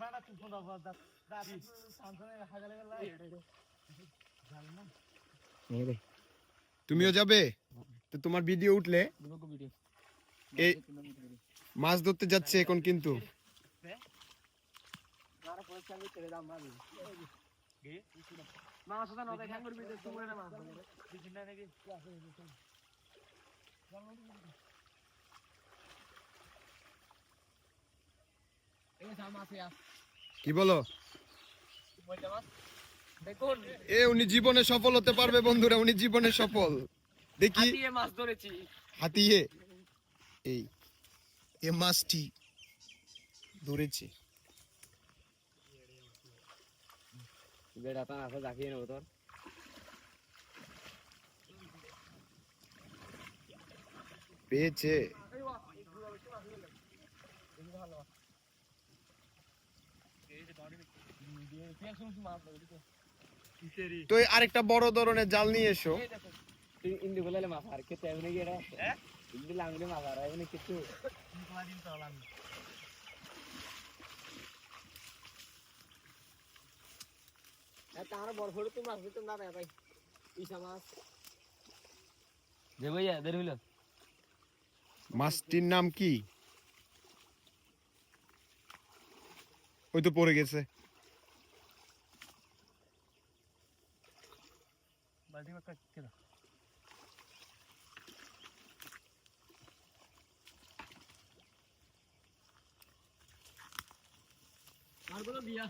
ফাড়া তুই ফোন তুমিও যাবে? তো তোমার ভিডিও উঠলে? এই মাছ ধরতে যাচ্ছে এখন কিন্তু। মাছ কি বলো? এ উনি জীবনে সফল হতে পারবে বন্ধুরা উনি জীবনে সফল। দেখি। মাছ ধরেছি। হাতিয়ে। এই এ মাছটি ধরেছে। বেড়া তা আছে জাকিয়ে নেব তোর। পেয়েছে। তো এই আরেকটা বড় ধরনের জাল নিয়ে এসো। ইন্দি বলে মাছ আর খেতে এমনি গিয়ে ইন্দি লাঙ্গুলি মাছ আর এমনি কিছু তার বড় ফটো তো মাছ তো না রে ভাই ইসা মাছ যে ভাইয়া দের হইল মাছটির নাম কি ওই তো পড়ে গেছে বালতি में कट के আর বলো বিয়া